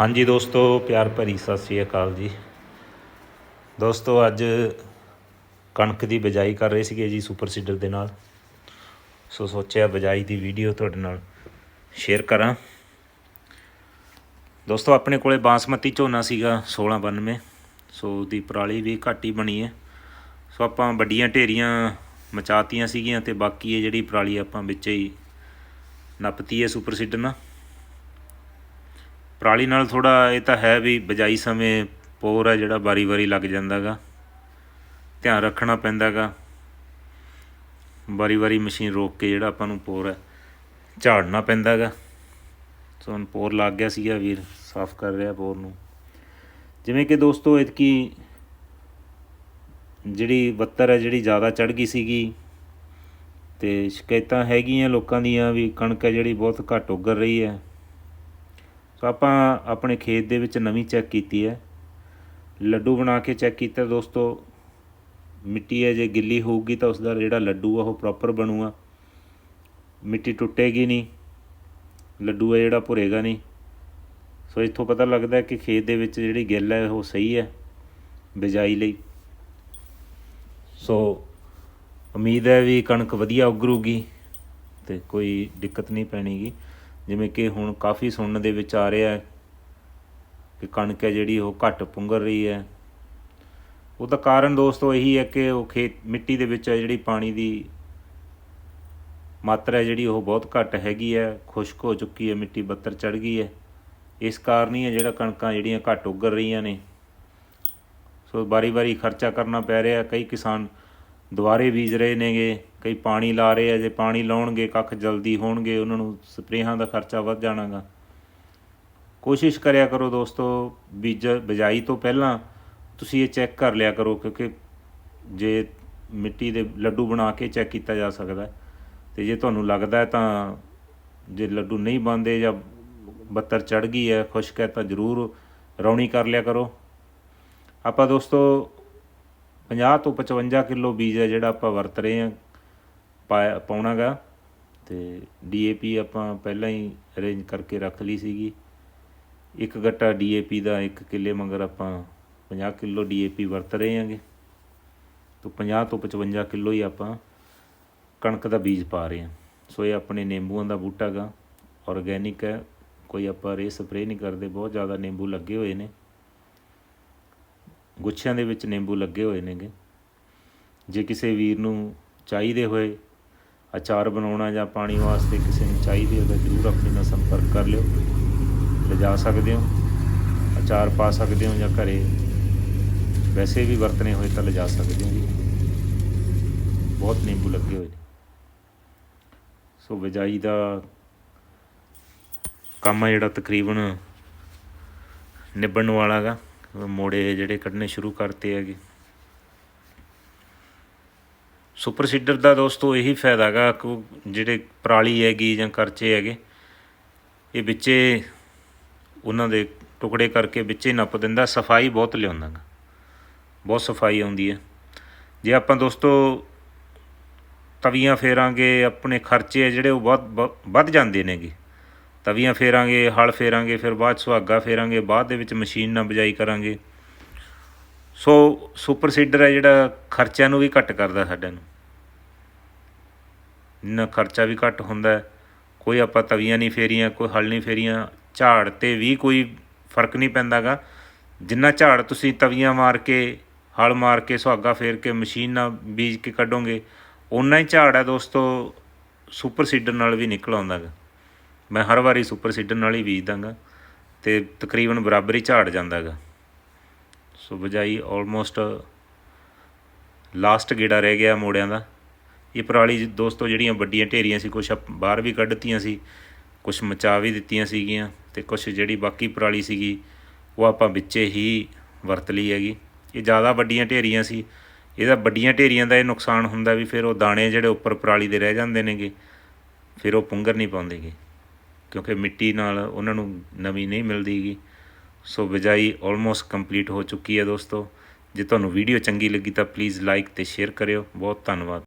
ਹਾਂਜੀ ਦੋਸਤੋ, ਪਿਆਰ ਭਰੀ ਸਤਿ ਸ੍ਰੀ ਅਕਾਲ ਜੀ। ਦੋਸਤੋ, ਅੱਜ ਕਣਕ ਦੀ ਬਿਜਾਈ ਕਰ ਰਹੇ ਸੀਗੇ ਜੀ ਸੁਪਰ ਸੀਡਰ ਦੇ ਨਾਲ। ਸੋ ਸੋਚਿਆ ਬਿਜਾਈ ਦੀ ਵੀਡੀਓ ਤੁਹਾਡੇ ਨਾਲ ਸ਼ੇਅਰ ਕਰਾਂ। ਦੋਸਤੋ, ਆਪਣੇ ਕੋਲੇ ਬਾਸਮਤੀ ਝੋਨਾ ਸੀਗਾ 1692 ਸੋ ਦੀ ਪਰਾਲੀ ਵੀ ਘੱਟ ਹੀ ਬਣੀ ਹੈ। ਸੋ ਆਪਾਂ ਵੱਡੀਆਂ ਢੇਰੀਆਂ ਮਚਾਤੀਆਂ ਸੀਗੀਆਂ ਤੇ ਬਾਕੀ ਇਹ ਜਿਹੜੀ ਪਰਾਲੀ ਆਪਾਂ ਵਿੱਚ ਹੀ ਨੱਪਤੀ ਹੈ ਸੁਪਰ ਸੀਡਰ ਨਾਲ। ਪਰਾਲੀ ਨਾਲ ਥੋੜਾ ਇਹ ਤਾਂ ਹੈ ਵੀ ਬਜਾਈ ਸਮੇਂ ਪੋਰ ਹੈ ਜਿਹੜਾ ਵਾਰੀ-ਵਾਰੀ ਲੱਗ ਜਾਂਦਾਗਾ। ਧਿਆਨ ਰੱਖਣਾ ਪੈਂਦਾਗਾ। ਵਾਰੀ-ਵਾਰੀ ਮਸ਼ੀਨ ਰੋਕ ਕੇ ਜਿਹੜਾ ਆਪਾਂ ਨੂੰ ਪੋਰ ਹੈ ਝਾੜਨਾ ਪੈਂਦਾਗਾ। ਸੋ ਹੁਣ ਪੋਰ ਲੱਗ ਗਿਆ ਸੀਗਾ ਵੀਰ, ਸਾਫ਼ ਕਰ ਰਿਹਾ ਪੋਰ ਨੂੰ। ਜਿਵੇਂ ਕਿ ਦੋਸਤੋ ਇਤਕੀ ਜਿਹੜੀ ਬੱਤਰ ਹੈ ਜਿਹੜੀ ਜ਼ਿਆਦਾ ਚੜ ਗਈ ਸੀਗੀ, ਤੇ ਸ਼ਿਕਾਇਤਾਂ ਹੈਗੀਆਂ ਲੋਕਾਂ ਦੀਆਂ ਵੀ ਕਣਕ ਹੈ ਜਿਹੜੀ ਬਹੁਤ ਘੱਟ ਉੱਗਰ ਰਹੀ ਹੈ। ਸੋ ਆਪਾਂ ਆਪਣੇ ਖੇਤ ਦੇ ਵਿੱਚ ਨਵੀਂ ਚੈੱਕ ਕੀਤੀ ਹੈ। ਲੱਡੂ ਬਣਾ ਕੇ ਚੈੱਕ ਕੀਤਾ ਦੋਸਤੋ। ਮਿੱਟੀ ਹੈ, ਜੇ ਗਿੱਲੀ ਹੋਊਗੀ ਤਾਂ ਉਸ ਦਾ ਜਿਹੜਾ ਲੱਡੂ ਆ, ਉਹ ਪ੍ਰੋਪਰ ਬਣੂਗਾ। ਮਿੱਟੀ ਟੁੱਟੇਗੀ ਨਹੀਂ। ਲੱਡੂ ਹੈ ਜਿਹੜਾ ਭੁਰੇਗਾ ਨਹੀਂ। ਸੋ ਇੱਥੋਂ ਪਤਾ ਲੱਗਦਾ ਕਿ ਖੇਤ ਦੇ ਵਿੱਚ ਜਿਹੜੀ ਗਿੱਲ ਹੈ, ਉਹ ਸਹੀ ਹੈ ਬਿਜਾਈ ਲਈ। ਸੋ ਉਮੀਦ ਹੈ ਵੀ ਕਣਕ ਵਧੀਆ ਉਗਰੂਗੀ ਤੇ ਕੋਈ ਦਿੱਕਤ ਨਹੀਂ ਪੈਣੀਗੀ। ਜਿਵੇਂ ਕਿ ਹੁਣ ਕਾਫੀ ਸੁਣਨ ਦੇ ਵਿੱਚ ਆ ਰਿਹਾ ਹੈ ਕਿ ਕਣਕ ਹੈ ਜਿਹੜੀ ਉਹ ਘੱਟ ਪੁੰਗਰ ਰਹੀ ਹੈ। ਉਹਦਾ ਕਾਰਨ ਦੋਸਤੋ ਇਹੀ ਹੈ ਕਿ ਉਹ ਖੇਤ, ਮਿੱਟੀ ਦੇ ਵਿੱਚ ਜਿਹੜੀ ਪਾਣੀ ਦੀ ਮਾਤਰਾ ਜਿਹੜੀ ਉਹ ਬਹੁਤ ਘੱਟ ਹੈਗੀ ਹੈ, ਖੁਸ਼ਕ ਹੋ ਚੁੱਕੀ ਹੈ, ਮਿੱਟੀ ਬੱਤਰ ਚੜ ਗਈ ਹੈ। ਇਸ ਕਾਰਨ ਹੀ ਹੈ ਜਿਹੜਾ ਕਣਕਾਂ ਜਿਹੜੀਆਂ ਘੱਟ ਉੱਗਰ ਰਹੀਆਂ ਨੇ। ਸੋ ਬਾਰੀ-ਬਾਰੀ ਖਰਚਾ ਕਰਨਾ ਪੈ ਰਿਹਾ ਕਈ ਕਿਸਾਨ ਦੁਬਾਰੇ ਬੀਜ ਰਹੇ ਨੇਗੇ, ਕਈ ਪਾਣੀ ਲਾ ਰਹੇ ਆ, ਜੇ ਪਾਣੀ ਲਾਉਣਗੇ, ਕੱਖ ਜਲਦੀ ਹੋਣਗੇ, ਉਹਨਾਂ ਨੂੰ ਸਪਰੇਹਾਂ ਦਾ ਖਰਚਾ ਵੱਧ ਜਾਣਾਗਾ। ਕੋਸ਼ਿਸ਼ ਕਰਿਆ ਕਰੋ ਦੋਸਤੋ, ਬੀਜ ਬਿਜਾਈ ਤੋਂ ਪਹਿਲਾਂ ਤੁਸੀਂ ਇਹ ਚੈੱਕ ਕਰ ਲਿਆ ਕਰੋ, ਕਿਉਂਕਿ ਜੇ ਮਿੱਟੀ ਦੇ ਲੱਡੂ ਬਣਾ ਕੇ ਚੈੱਕ ਕੀਤਾ ਜਾ ਸਕਦਾ ਹੈ, ਤੇ ਜੇ ਤੁਹਾਨੂੰ ਲੱਗਦਾ ਤਾਂ ਜੇ ਲੱਡੂ ਨਹੀਂ ਬਣਦੇ ਜਾਂ ਬੱਤਰ ਚੜ ਗਈ ਹੈ, ਖੁਸ਼ਕ ਹੈ, ਤਾਂ ਜ਼ਰੂਰ ਰੌਣੀ ਕਰ ਲਿਆ ਕਰੋ। ਆਪਾਂ ਦੋਸਤੋ 50 ਤੋਂ 55 ਕਿਲੋ ਬੀਜ ਹੈ ਜਿਹੜਾ ਆਪਾਂ ਵਰਤ ਰਹੇ ਹਾਂ, ਪਾਇਆ, ਪਾਉਣਾਗਾ। ਤੇ ਡੀਏਪੀ ਆਪਾਂ ਪਹਿਲਾਂ ਹੀ ਅਰੇਂਜ ਕਰਕੇ ਰੱਖ ਲਈ ਸੀਗੀ। ਇੱਕ ਗੱਟਾ ਡੀਏਪੀ ਦਾ ਇੱਕ ਕਿੱਲੇ ਮਗਰ ਆਪਾਂ 50 ਕਿਲੋ ਡੀਏਪੀ ਵਰਤ ਰਹੇ ਹਾਂਗੇ। ਤੋਂ 50 ਤੋਂ 55 ਕਿਲੋ ਹੀ ਆਪਾਂ ਕਣਕ ਦਾ ਬੀਜ ਪਾ ਰਹੇ ਹਾਂ। ਸੋ ਇਹ ਆਪਣੇ ਨਿੰਬੂਆਂ ਦਾ ਬੂਟਾ ਗਾ ਆਰਗੇਨਿਕ ਹੈ, ਕੋਈ ਆਪਾਂ ਰੇ ਸਪਰੇ ਨਹੀਂ ਕਰਦੇ, ਬਹੁਤ ਜ਼ਿਆਦਾ ਨਿੰਬੂ ਲੱਗੇ ਹੋਏ ਨੇ। ਗੁੱਛਿਆਂ ਦੇ ਵਿੱਚ ਨਿੰਬੂ ਲੱਗੇ ਹੋਏ ਨੇਗੇ। ਜੇ ਕਿਸੇ ਵੀਰ ਨੂੰ ਚਾਹੀਦੇ ਹੋਏ ਅਚਾਰ ਬਣਾਉਣਾ ਜਾਂ ਪਾਣੀ ਵਾਸਤੇ ਕਿਸੇ ਨੂੰ ਚਾਹੀਦੇ ਹੋ ਤਾਂ ਜ਼ਰੂਰ ਆਪਣੇ ਨਾਲ ਸੰਪਰਕ ਕਰ ਲਿਓ। ਲਿਜਾ ਸਕਦੇ ਹੋ, ਅਚਾਰ ਪਾ ਸਕਦੇ ਹੋ ਜਾਂ ਘਰੇ। ਵੈਸੇ ਵੀ ਵਰਤਨੇ ਹੋਏ ਤਾਂ ਲਿਜਾ ਸਕਦੇ ਹੋ ਜੀ। ਬਹੁਤ ਨਿੰਬੂ ਲੱਗੇ ਹੋਏ ਨੇ। ਸੋ ਬਿਜਾਈ ਦਾ ਕੰਮ ਆ ਜਿਹੜਾ ਤਕਰੀਬਨ ਨਿਬੜਨ ਵਾਲਾ ਹੈਗਾ ਮੋੜੇ ਜਿਹੜੇ ਕੱਢਣੇ ਸ਼ੁਰੂ ਕਰਤੇ ਹੈਗੇ। ਸੁਪਰ ਸੀਡਰ ਦਾ ਦੋਸਤੋ ਇਹੀ ਫਾਇਦਾ ਹੈਗਾ ਕਿ ਜਿਹੜੇ ਪਰਾਲੀ ਹੈਗੀ ਜਾਂ ਕਰਚੇ ਹੈਗੇ, ਇਹ ਵਿੱਚੇ ਉਹਨਾਂ ਦੇ ਟੁਕੜੇ ਕਰਕੇ ਵਿੱਚੇ ਨੱਪ ਦਿੰਦਾ, ਸਫ਼ਾਈ ਬਹੁਤ ਲਿਆਉਂਦਾ ਗਾ ਬਹੁਤ ਸਫ਼ਾਈ ਆਉਂਦੀ ਹੈ। ਜੇ ਆਪਾਂ ਦੋਸਤੋ ਤਵੀਆਂ ਫੇਰਾਂਗੇ, ਆਪਣੇ ਖਰਚੇ ਆ ਜਿਹੜੇ ਉਹ ਬਹੁਤ ਵੱਧ ਜਾਂਦੇ ਨੇਗੇ। ਤਵੀਆਂ ਫੇਰਾਂਗੇ, ਹਲ ਫੇਰਾਂਗੇ, ਫਿਰ ਬਾਅਦ ਸੁਹਾਗਾ ਫੇਰਾਂਗੇ, ਬਾਅਦ ਦੇ ਵਿੱਚ ਮਸ਼ੀਨ ਨਾਲ ਬਜਾਈ ਕਰਾਂਗੇ। ਸੋ ਸੁਪਰ ਸੀਡਰ ਹੈ ਜਿਹੜਾ ਖਰਚਿਆਂ ਨੂੰ ਵੀ ਘੱਟ ਕਰਦਾ ਸਾਡੇ ਨੂੰ। ਨਾ ਖਰਚਾ ਵੀ ਘੱਟ ਹੁੰਦਾ ਕੋਈ ਆਪਾਂ ਤਵੀਆਂ ਨਹੀਂ ਫੇਰੀਆਂ, ਕੋਈ ਹਲ ਨਹੀਂ ਫੇਰੀਆਂ, ਝਾੜ ਤੇ ਵੀ ਕੋਈ ਫ਼ਰਕ ਨਹੀਂ ਪੈਂਦਾਗਾ। ਜਿੰਨਾ ਝਾੜ ਤੁਸੀਂ ਤਵੀਆਂ ਮਾਰ ਕੇ, ਹਲ ਮਾਰ ਕੇ, ਸੁਹਾਗਾ ਫੇਰ ਕੇ, ਮਸ਼ੀਨ ਨਾਲ ਬੀਜ ਕੇ ਕੱਢੋਗੇ ਉਨਾ ਹੀ ਝਾੜ ਹੈ ਦੋਸਤੋ, ਸੁਪਰ ਸੀਡਰ ਨਾਲ ਵੀ ਨਿਕਲ ਆਉਂਦਾਗਾ। ਮੈਂ ਹਰ ਵਾਰੀ ਸੁਪਰ ਸੀਡਰ ਨਾਲ ਹੀ ਬੀਜ ਦਾਂਗਾ ਤੇ ਤਕਰੀਬਨ ਬਰਾਬਰ ਹੀ ਝਾੜ ਜਾਂਦਾਗਾ। ਸੋ ਬਜਾਈ ਆਲਮੋਸਟ ਲਾਸਟ ਗੇੜਾ ਰਹਿ ਗਿਆ ਮੋੜਿਆਂ ਦਾ। ਇਹ ਪਰਾਲੀ ਦੋਸਤੋ ਜਿਹੜੀਆਂ ਵੱਡੀਆਂ ਢੇਰੀਆਂ ਸੀ, ਕੁਛ ਬਾਹਰ ਵੀ ਕੱਢਤੀਆਂ ਸੀ, ਕੁਛ ਮਚਾ ਵੀ ਦਿੱਤੀਆਂ ਸੀਗੀਆਂ ਤੇ ਕੁਛ ਜਿਹੜੀ ਬਾਕੀ ਪਰਾਲੀ ਸੀਗੀ, ਉਹ ਆਪਾਂ ਵਿੱਚੇ ਹੀ ਵਰਤ ਲਈ ਹੈਗੀ। ਇਹ ਜ਼ਿਆਦਾ ਵੱਡੀਆਂ ਢੇਰੀਆਂ ਸੀ। ਇਹਦਾ ਵੱਡੀਆਂ ਢੇਰੀਆਂ ਦਾ ਇਹ ਨੁਕਸਾਨ ਹੁੰਦਾ ਵੀ ਫਿਰ ਉਹ ਦਾਣੇ ਜਿਹੜੇ ਉੱਪਰ ਪਰਾਲੀ ਦੇ ਰਹਿ ਜਾਂਦੇ ਨੇਗੇ, ਫਿਰ ਉਹ ਪੁੰਗਰ ਨਹੀਂ ਪਾਉਂਦੇਗੇ। ਕਿਉਂਕਿ ਮਿੱਟੀ ਨਾਲ ਉਹਨਾਂ ਨੂੰ ਨਵੀਂ ਨਹੀਂ ਮਿਲਦੀਗੀ। ਸੋ ਬਿਜਾਈ ਆਲਮੋਸਟ ਕੰਪਲੀਟ ਹੋ ਚੁੱਕੀ ਹੈ ਦੋਸਤੋ। ਜੇ ਤੁਹਾਨੂੰ ਵੀਡੀਓ ਚੰਗੀ ਲੱਗੀ ਤਾਂ ਪਲੀਜ਼ ਲਾਈਕ ਤੇ ਸ਼ੇਅਰ ਕਰਿਓ। ਬਹੁਤ ਧੰਨਵਾਦ।